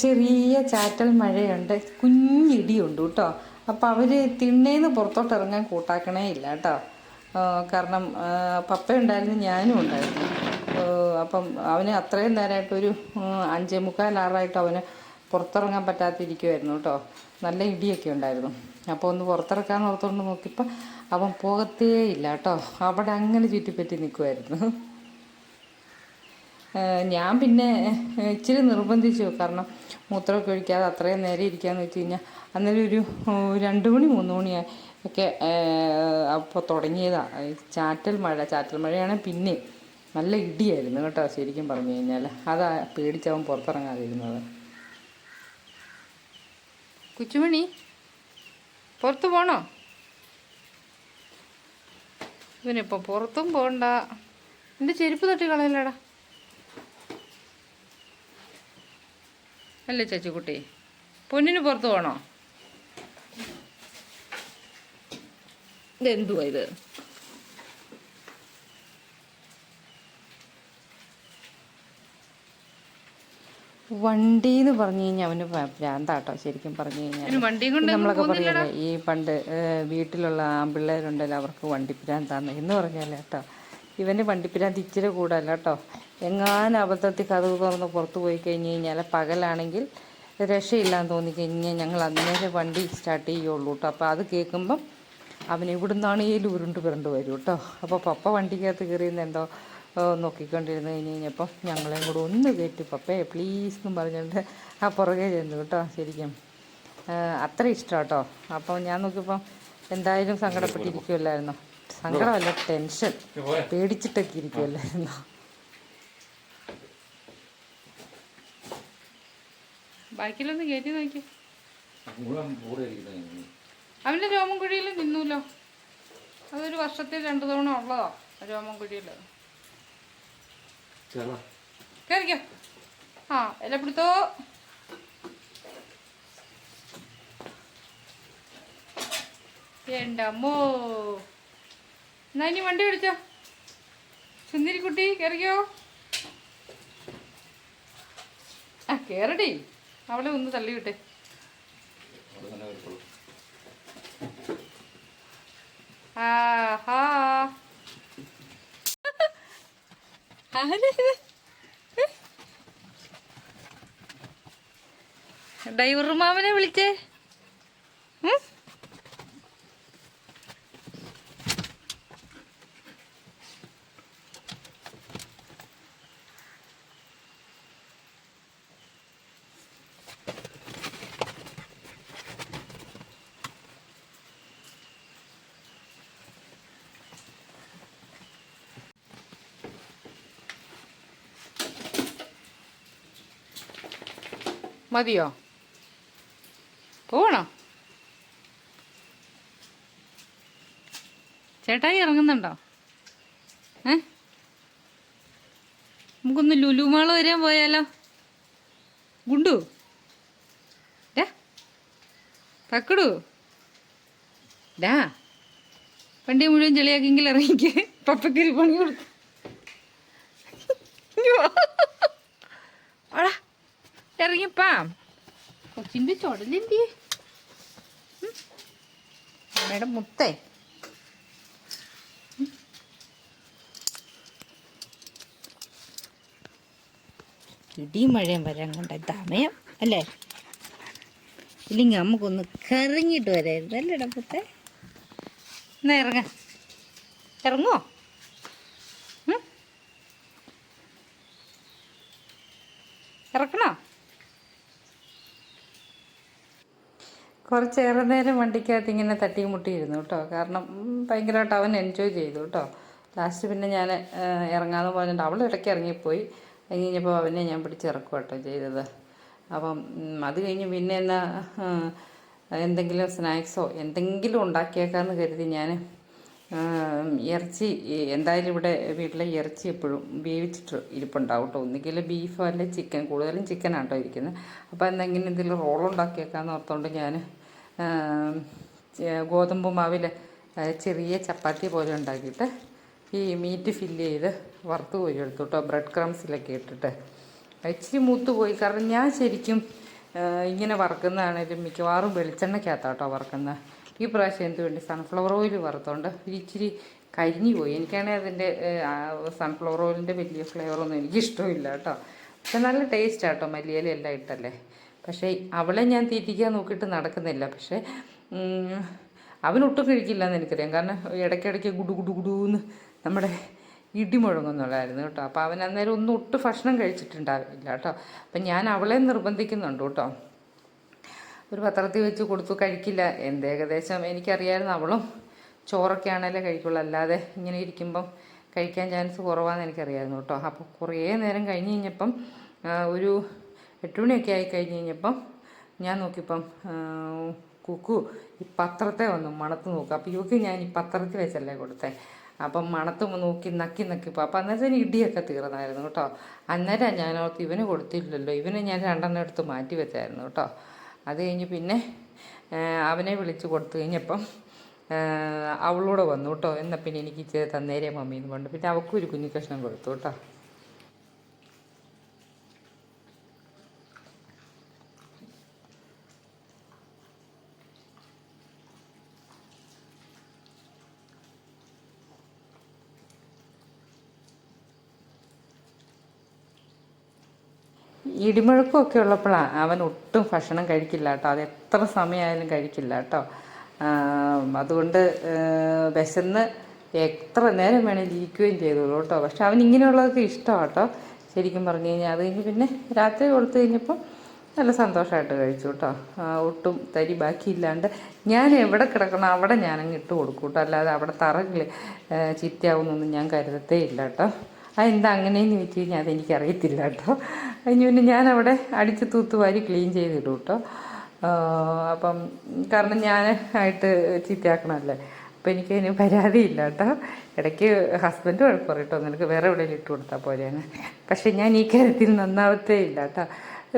ചെറിയ ചാറ്റൽ മഴയുണ്ട്. കുഞ്ഞിടിയുണ്ട് കേട്ടോ. അപ്പം അവർ തിണ്ണേന്ന് പുറത്തോട്ട് ഇറങ്ങാൻ കൂട്ടാക്കണേ ഇല്ല കേട്ടോ. കാരണം പപ്പ ഉണ്ടായിരുന്നു ഞാനും ഉണ്ടായിരുന്നു. അപ്പം അവന് അത്രയും നേരമായിട്ടൊരു അഞ്ചേ മുക്കാൽ ആറായിട്ട് അവന് പുറത്തിറങ്ങാൻ പറ്റാതിരിക്കുമായിരുന്നു കേട്ടോ. നല്ല ഇടിയൊക്കെ ഉണ്ടായിരുന്നു. അപ്പോൾ ഒന്ന് പുറത്തിറക്കാൻ ഓർത്തുകൊണ്ട് നോക്കിയപ്പോൾ അവൻ പോകത്തേ ഇല്ല കേട്ടോ. അവിടെ അങ്ങനെ ചുറ്റിപ്പറ്റി നിൽക്കുമായിരുന്നു ഞാൻ പിന്നെ ഇച്ചിരി നിർബന്ധിച്ചു. കാരണം മൂത്രമൊക്കെ ഒഴിക്കാതെ അത്രയും നേരെ ഇരിക്കാന്ന് വെച്ച് കഴിഞ്ഞാൽ അന്നേരം ഒരു രണ്ട് മണി മൂന്ന് മണിയായി ഒക്കെ അപ്പോൾ തുടങ്ങിയതാണ് ചാറ്റൽ മഴ ചാറ്റൽ മഴയാണ് പിന്നെ നല്ല ഇടിയായിരുന്നു കേട്ടോ ശരിക്കും പറഞ്ഞു കഴിഞ്ഞാൽ അതാ പേടിച്ചവൻ പുറത്തിറങ്ങാതിരുന്നത്. കുച്ചുമണി പുറത്ത് പോണോ? ഇവനിപ്പോൾ പുറത്തും പോകണ്ട എന്റെ ചെരുപ്പ് തട്ടി കളയല്ലേടാ. അല്ലേ ചേച്ചിക്കുട്ടി? പൊന്നിന് പുറത്ത് പോകണോ ഇതെന്തുവാ ഇത്? വണ്ടി എന്ന് പറഞ്ഞു കഴിഞ്ഞാൽ അവന് ഭ്രാന്താട്ടോ ശരിക്കും പറഞ്ഞു കഴിഞ്ഞാൽ നമ്മളൊക്കെ പറയല്ലേ ഈ പണ്ട് വീട്ടിലുള്ള വീട്ടിലുള്ള ആൺപിള്ളേരുണ്ടല്ലോ അവർക്ക് വണ്ടി ഭ്രാന്താന്ന് എന്ന് പറഞ്ഞാൽ കേട്ടോ. ഇവന് വണ്ടിപ്പിരാന്ത് ഇച്ചിരി കൂടല്ല കേട്ടോ. എങ്ങാനും അബദ്ധത്തിൽ കഥവ് തുറന്ന് പുറത്ത് പോയി കഴിഞ്ഞ് കഴിഞ്ഞാൽ പകലാണെങ്കിൽ രക്ഷയില്ലാന്ന് തോന്നിക്കഴിഞ്ഞാൽ ഞങ്ങൾ അന്നേരം വണ്ടി സ്റ്റാർട്ട് ചെയ്യുള്ളൂ കേട്ടോ. അപ്പോൾ അത് കേൾക്കുമ്പം അവൻ ഇവിടുന്നാണേലും ഉരുണ്ട് പിറണ്ട് വരും കേട്ടോ. അപ്പോൾ പപ്പ വണ്ടിക്കകത്ത് കയറിയെന്ന് എന്തോ നോക്കിക്കൊണ്ടിരുന്ന് കഴിഞ്ഞ് കഴിഞ്ഞപ്പം ഞങ്ങളെയും കൂടെ ഒന്ന് കയറ്റി പപ്പേ പ്ലീസ് എന്നും പറഞ്ഞിട്ട് ആ പുറകെ ചെന്നു കേട്ടോ ശരിക്കും. അത്ര ഇഷ്ടം കേട്ടോ. അപ്പോൾ ഞാൻ നോക്കിയപ്പം എന്തായാലും സങ്കടപ്പെട്ടിരിക്കുമല്ലായിരുന്നോ സങ്കടമല്ല ടെൻഷൻ. പേടിച്ചിട്ടൊക്കെ ഇരിക്കുമല്ലായിരുന്നോ ബാക്കിലൊന്ന് കയറ്റി നോക്കി. അവന്റെ രോമൻകുഴിയിൽ കുഴിയിൽ നിന്നുല്ലോ അതൊരു വർഷത്തിൽ രണ്ടു തവണ ഉള്ളതാ രോമൻകുഴിയിൽ കയറിക്കോ ആ എല്ലാം പിടുത്തോ. എന്റെ എന്നാ ഇനി വണ്ടി വിളിച്ചോ സുന്ദരിക്കുട്ടി കയറിയോ ആ കേറടി. അവളെ ഒന്ന് തള്ളി വിട്ടെ ആഹാ ആരാ? ഡ്രൈവർ മാമനെ വിളിച്ചേ. മതിയോ? പോവണോ? ചേട്ടായി ഇറങ്ങുന്നുണ്ടോ? ഏ? നമുക്കൊന്ന് ലുലുമാൾ വരാൻ പോയാലോ? ഗുണ്ടു? ഡാ തക്കടു? ഡാ വണ്ടി മുഴുവൻ ചെളിയാക്കിയെങ്കിൽ ഇറങ്ങിക്ക്. പപ്പയ്ക്കൊരു പണി കൊടുക്കും. ഇറങ്ങിപ്പാ. കൊച്ചിന്റെ ചുടലെന്തി? അമ്മയുടെ മുത്തേ. ഇടിയും മഴയും വരാൻ കണ്ട സമയം അല്ലേ? ഇല്ലെങ്കിൽ നമുക്കൊന്ന് കറങ്ങിയിട്ട് വരായിരുന്നു അല്ലേ ഇടപ്പത്തെ എന്നാ ഇറങ്ങ. ഇറങ്ങോ? ഇറക്കണോ? കുറച്ചേറെ നേരം വണ്ടിക്കകത്ത് ഇങ്ങനെ തട്ടിയും മുട്ടിയിരുന്നു കേട്ടോ. കാരണം ഭയങ്കരമായിട്ട് അവൻ എൻജോയ് ചെയ്തു കേട്ടോ. ലാസ്റ്റ് പിന്നെ ഞാൻ ഇറങ്ങാമെന്ന് പറഞ്ഞിട്ട് അവൾ ഇടയ്ക്ക് ഇറങ്ങിപ്പോയി. അത് കഴിഞ്ഞപ്പോൾ അവനെ ഞാൻ പിടിച്ചിറക്കും കേട്ടോ ചെയ്തത്. അപ്പം അത് കഴിഞ്ഞ് പിന്നെ എന്നാ എന്തെങ്കിലും സ്നാക്സോ എന്തെങ്കിലും ഉണ്ടാക്കിയേക്കാന്ന് കരുതി ഞാൻ ഇറച്ചി എന്തായാലും ഇവിടെ വീട്ടിലെ ഇറച്ചി എപ്പോഴും വേവിച്ചിട്ട് ഇരിപ്പുണ്ടാവും കേട്ടോ. ഒന്നുകിൽ ബീഫോ അല്ലെങ്കിൽ ചിക്കൻ കൂടുതലും ചിക്കനാണ് കേട്ടോ ഇരിക്കുന്നത് അപ്പോൾ എന്തെങ്കിലും എന്തെങ്കിലും റോൾ ഉണ്ടാക്കിയേക്കാന്ന് ഓർത്തുകൊണ്ട് ഞാൻ ഗോതമ്പ് മാവിൽ ചെറിയ ചപ്പാത്തി പോലെ ഉണ്ടാക്കിയിട്ട് ഈ മീറ്റ് ഫില്ല് ചെയ്ത് വറുത്ത് പോയി എടുത്തു കേട്ടോ ബ്രെഡ് ക്രംസിലൊക്കെ ഇട്ടിട്ട്. ഇച്ചിരി മൂത്ത് പോയി. കാരണം ഞാൻ ശരിക്കും ഇങ്ങനെ വറുക്കുന്നതാണേലും മിക്കവാറും വെളിച്ചെണ്ണയ്ക്കകത്താട്ടോ വറുക്കുന്നത് ഈ പ്രാവശ്യം എന്ത് വേണ്ടി? സൺഫ്ലവർ ഓയിൽ വറുത്തോണ്ട് ഇച്ചിരി കരിഞ്ഞു പോയി. എനിക്കാണെങ്കിൽ അതിന്റെ സൺഫ്ലവർ ഓയിലിന്റെ വലിയ ഫ്ലേവറൊന്നും എനിക്കിഷ്ടമില്ല കേട്ടോ പക്ഷെ നല്ല ടേസ്റ്റ് ആട്ടോ മല്ലിയിലെല്ലാം ഇട്ടല്ലേ? പക്ഷേ അവളെ ഞാൻ തീറ്റിക്കാൻ നോക്കിയിട്ട് നടക്കുന്നില്ല. പക്ഷേ അവനൊട്ടും കഴിക്കില്ല എന്ന് എനിക്കറിയാം. കാരണം ഇടയ്ക്കിടയ്ക്ക് ഗുഡു ഗുഡു ഗുഡൂന്ന് നമ്മുടെ ഇടി മുഴങ്ങുന്നുള്ളായിരുന്നു കേട്ടോ. അപ്പോൾ അവൻ അന്നേരം ഒന്നും ഒട്ടും ഭക്ഷണം കഴിച്ചിട്ടുണ്ടാവില്ല കേട്ടോ. അപ്പം ഞാൻ അവളെ നിർബന്ധിക്കുന്നുണ്ട് കേട്ടോ. ഒരു പത്രത്തിൽ വെച്ച് കൊടുത്തു കഴിക്കില്ല. എന്ത് ഏകദേശം എനിക്കറിയായിരുന്നു. അവളും ചോറൊക്കെ ആണല്ലേ കഴിക്കുള്ളൂ. അല്ലാതെ ഇങ്ങനെ ഇരിക്കുമ്പം കഴിക്കാൻ ചാൻസ് കുറവാണെന്ന് എനിക്കറിയായിരുന്നു കേട്ടോ. അപ്പോൾ കുറേ നേരം കഴിഞ്ഞ് കഴിഞ്ഞപ്പം ഒരു എട്ട് മണിയൊക്കെ ആയി കഴിഞ്ഞ് കഴിഞ്ഞപ്പം ഞാൻ നോക്കിയപ്പം കുക്കു ഈ പത്രത്തെ ഒന്ന് മണത്ത് നോക്കുക അപ്പോൾ ഇവക്ക് ഞാൻ ഈ പത്രത്തിൽ വെച്ചല്ലേ കൊടുത്തേ. അപ്പം മണത്ത് നോക്കി നക്കി നക്കിപ്പോൾ അപ്പം അന്നേരത്തിന് ഇടിയൊക്കെ തീർന്നായിരുന്നു കേട്ടോ. അന്നേരം ഞാൻ ഓർത്ത് ഇവന് കൊടുത്തില്ലല്ലോ. ഇവനെ ഞാൻ രണ്ടെണ്ണം എടുത്ത് മാറ്റി വെച്ചായിരുന്നു കേട്ടോ. അത് കഴിഞ്ഞ് പിന്നെ അവനെ വിളിച്ച് കൊടുത്തു കഴിഞ്ഞപ്പം അവളൂടെ വന്നു കേട്ടോ. എന്നാൽ പിന്നെ എനിക്ക് ഇച്ചിരി തന്നേരെ മമ്മീന്ന് കൊണ്ട് പിന്നെ അവൾക്കും ഒരു കുഞ്ഞു കഷ്ണം കൊടുത്തു കേട്ടോ. ഇടിമുഴക്കമൊക്കെ ഉള്ളപ്പോഴാണ് അവൻ ഒട്ടും ഭക്ഷണം കഴിക്കില്ല കേട്ടോ. അത് എത്ര സമയമായാലും കഴിക്കില്ല കേട്ടോ. അതുകൊണ്ട് വിശന്ന് എത്ര നേരം വേണേലും ഇരിക്കുകയും ചെയ്തോളൂ കേട്ടോ. പക്ഷെ അവൻ ഇങ്ങനെയുള്ളതൊക്കെ ഇഷ്ടമാണ് കേട്ടോ. ശരിക്കും പറഞ്ഞു കഴിഞ്ഞാൽ അത് കഴിഞ്ഞ് പിന്നെ രാത്രി കൊടുത്തു കഴിഞ്ഞപ്പം നല്ല സന്തോഷമായിട്ട് കഴിച്ചു കേട്ടോ. ഒട്ടും തരി ബാക്കിയില്ലാണ്ട് ഞാൻ എവിടെ കിടക്കണം അവിടെ ഞാനങ്ങ് ഇട്ട് കൊടുക്കും കേട്ടോ. അല്ലാതെ അവിടെ തറകൾ ചിറ്റയാവുന്നൊന്നും ഞാൻ കരുതത്തേ ഇല്ല കേട്ടോ. അതെന്താ അങ്ങനെയെന്ന് വെച്ച് കഴിഞ്ഞാൽ അതെനിക്കറിയത്തില്ല കേട്ടോ. അതിന് പിന്നെ ഞാൻ അവിടെ അടിച്ച് തൂത്തുവാരി ക്ലീൻ ചെയ്തിടും കേട്ടോ. അപ്പം കാരണം ഞാൻ ആയിട്ട് ചീത്തയാക്കണമല്ലേ. അപ്പം എനിക്കതിന് പരാതിയില്ല കേട്ടോ. ഇടയ്ക്ക് ഹസ്ബൻഡ് വഴക്ക് കേട്ടോ നിനക്ക് വേറെ എവിടെയെങ്കിലും ഇട്ട് കൊടുത്താൽ പോലെയാണ് പക്ഷേ ഞാൻ ഈ കാര്യത്തിൽ നന്നാവത്തേ ഇല്ല കേട്ടോ.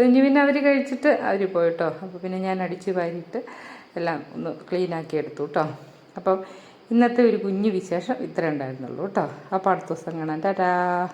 ഇനി പിന്നെ അവർ കഴിച്ചിട്ട് അവർ പോയിട്ടോ അപ്പോൾ പിന്നെ ഞാൻ അടിച്ച് വാരിയിട്ട് എല്ലാം ഒന്ന് ക്ലീനാക്കി എടുത്തു കേട്ടോ. അപ്പം ഇന്നത്തെ ഒരു കുഞ്ഞു വിശേഷം ഇത്ര ഉണ്ടായിരുന്നുള്ളൂ കേട്ടോ. അപ്പോൾ അടുത്ത ദിവസം കാണാം. ടാറ്റാ.